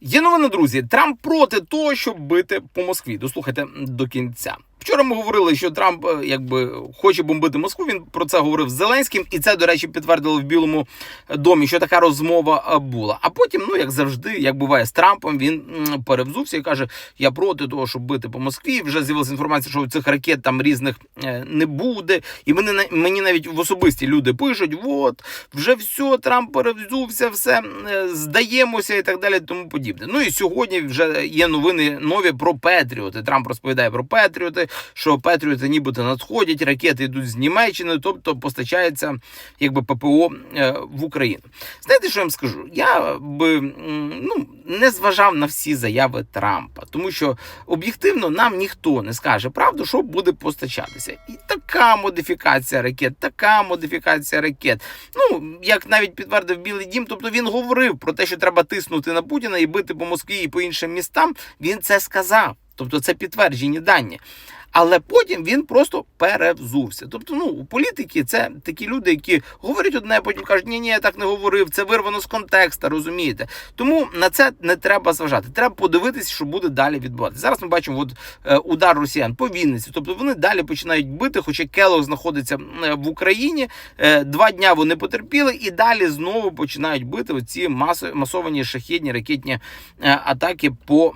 Є новини, друзі. Трамп проти того, щоб бити по Москві. Дослухайте до кінця. Вчора ми говорили, що Трамп е, якби хоче бомбити Москву. Він про це говорив з Зеленським, і це, до речі, підтвердили в Білому домі, що така розмова е, була. А потім, ну як завжди, як буває з Трампом, він перевзувся і каже: Я проти того, щоб бити по Москві. Вже з'явилася інформація, що цих ракет там різних е, не буде. І мені мені навіть в особисті люди пишуть: от вже все, Трамп перевзувся, все здаємося і так далі. Тому подібне. Ну і сьогодні вже є новини нові про Петріоти. Трамп розповідає про Петріоти, що Петріоти нібито надходять, ракети йдуть з Німеччини, тобто постачається якби ППО е, в Україну. Знаєте, що я вам скажу? Я би ну не зважав на всі заяви Трампа, тому що об'єктивно нам ніхто не скаже правду, що буде постачатися. І така модифікація ракет, така модифікація ракет. Ну як навіть підтвердив Білий Дім, тобто він говорив про те, що треба тиснути на Путіна і бити по Москві і по іншим містам. Він це сказав. Тобто це підтверджені дані. Але потім він просто перевзувся. Тобто, ну у політики це такі люди, які говорять одне, потім кажуть, ні, ні, я так не говорив. Це вирвано з контекста, розумієте? Тому на це не треба зважати. Треба подивитися, що буде далі відбуватися. Зараз ми бачимо от, е, удар росіян по Вінниці. Тобто вони далі починають бити, хоча Келог знаходиться е, в Україні. Е, Два дня вони потерпіли, і далі знову починають бити оці масо- масовані шахідні ракетні атаки по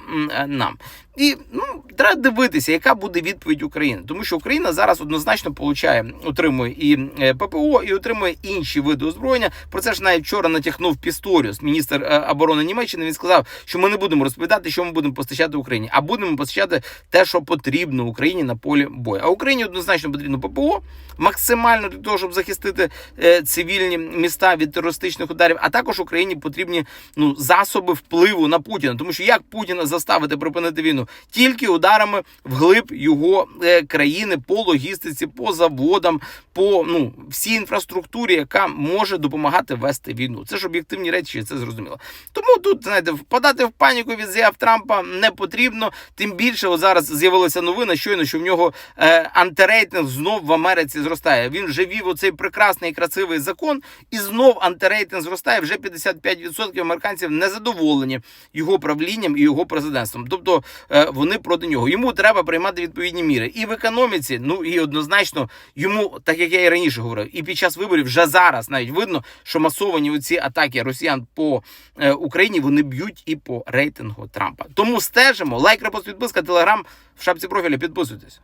нам. І ну треба дивитися, яка буде відповідь України, тому що Україна зараз однозначно получає, отримує і е, ППО, і отримує інші види озброєння. Про це ж навіть вчора натякнув Пісторіус, міністр е, оборони Німеччини. Він сказав, що ми не будемо розповідати, що ми будемо постачати Україні, а будемо постачати те, що потрібно Україні на полі бою. А Україні однозначно потрібно ППО максимально для того, щоб захистити е, цивільні міста від терористичних ударів. А також Україні потрібні ну засоби впливу на Путіна, тому що як Путіна заставити припинити війну тільки ударами вглиб його е, країни по логістиці, по заводам, по ну всій інфраструктурі, яка може допомагати вести війну. Це ж об'єктивні речі, це зрозуміло. Тому тут знаєте, впадати в паніку від заяв Трампа не потрібно. Тим більше, от зараз з'явилася новина, щойно що в нього е, антирейтинг знов в Америці зростає. Він вже вів оцей прекрасний красивий закон, і знов антирейтинг зростає. Вже 55% американців незадоволені його правлінням і його президентством. Тобто е, вони проти нього. Йому треба приймати відповідні міри і в економіці. Ну і однозначно йому, так як я і раніше говорив, і під час виборів вже зараз навіть видно, що масовані оці атаки росіян по е, Україні вони б'ють і по рейтингу Трампа. Тому стежимо. Лайк, репост, підписка, телеграм в шапці профіля. Підписуйтесь.